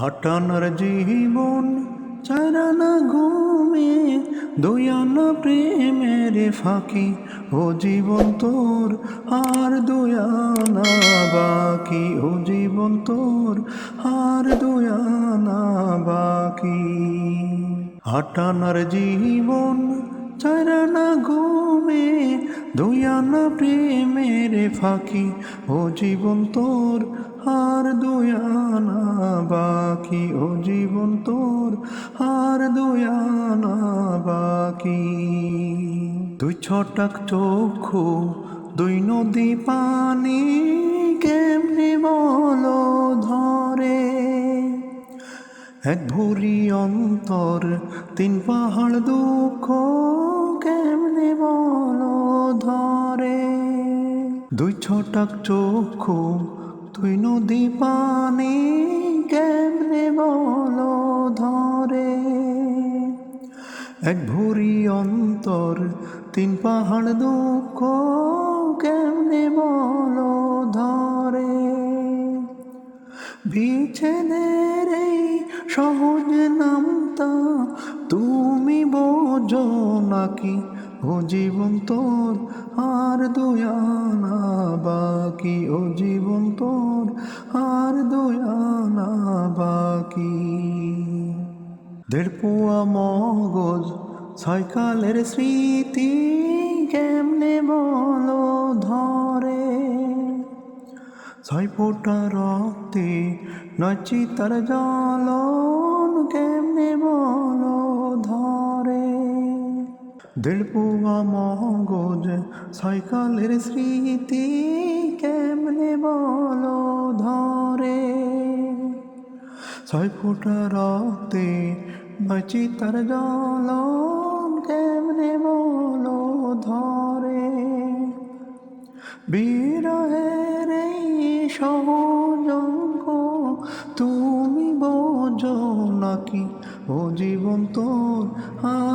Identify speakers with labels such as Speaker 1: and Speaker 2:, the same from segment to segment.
Speaker 1: হাটানার জীবন চারানা ঘুমে, দয়ানা প্রেমের ফাঁকি। ও জীবন তোর আর দয়ানা বাকি। ও জীবন তোর আর দয়ানা বাকি। হাটানার জীবন চারানা ঘুমে, দয়ানা প্রেমের ফাঁকি। ও জীবন তোর আর দয়ানা বাকি ও জীবন তোর আর দয়ানা বাকি। দুই ছটাক চক্ষু, দুই নদী পানি, কেমনি বলো ধরে? এক ভুরি অন্তর, তিন পাহাড় দুঃখ, কেমনে বলো ধরে? দুই ছটাক চক্ষু তুই নদী পানি কেমনে বলো ধরে? এক ভুরি অন্তর, তিন পাহাড় দুঃখ কেমনে বলো ধরে? বিছেদের এই সহজ নামতা, তুমি বোঝো নাকি ও জীবন তোর, আর দয়ানা বাকি। ও জীবন তোর, আর দয়ানা বাকি। দেড় পোয়া মগজ ছয়কালের স্মৃতি, কেমনে বলো ধরে? ছয় ফোটা রক্তে নচি তার জ্বালন, কেমনে বলো দেড় পোয়া মগজ সাইকালের স্মৃতি কেমনে বলো ধরে ছয় ফোটা রক্তে নচি তার জ্বালন কেমনে বলো ধরে বিরহের সহজঙ্গ তুমি বোঝো নাকি ও জীবন তোর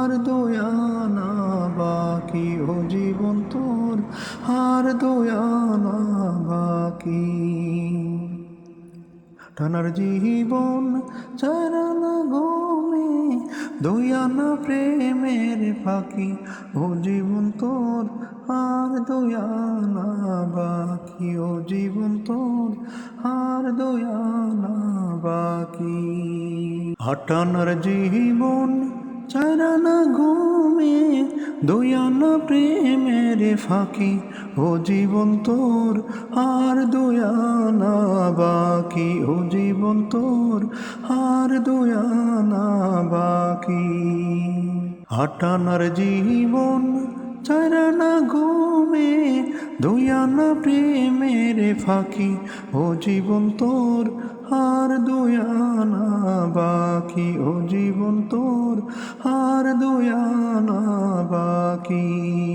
Speaker 1: আর দয়ানা বাকি ও জীবন তোর, আর দয়ানা বাকি। টানার জীবন চারানা গমে দয়ানা প্রেমের ফাঁকি, ও জীবন তোর, আর দয়ানা বাকি, ও জীবন তোর, আর দয়ানা বাকি। হাটানার জীবন চারানা ঘুমে দয়ানা প্রেমের ফাঁকি, ও জীবন তোর আর দয়ানা বাকি, ও জীবন তোর আর দুয়ানা বাকি। হাটানার জীবন চারানা ঘুমে, দুয়ানা প্রেমের ফাঁকি, ও জীবন তোর আর দুয়ানা বাকি, ও জীবন তোর আর দুয়ানা বাকি।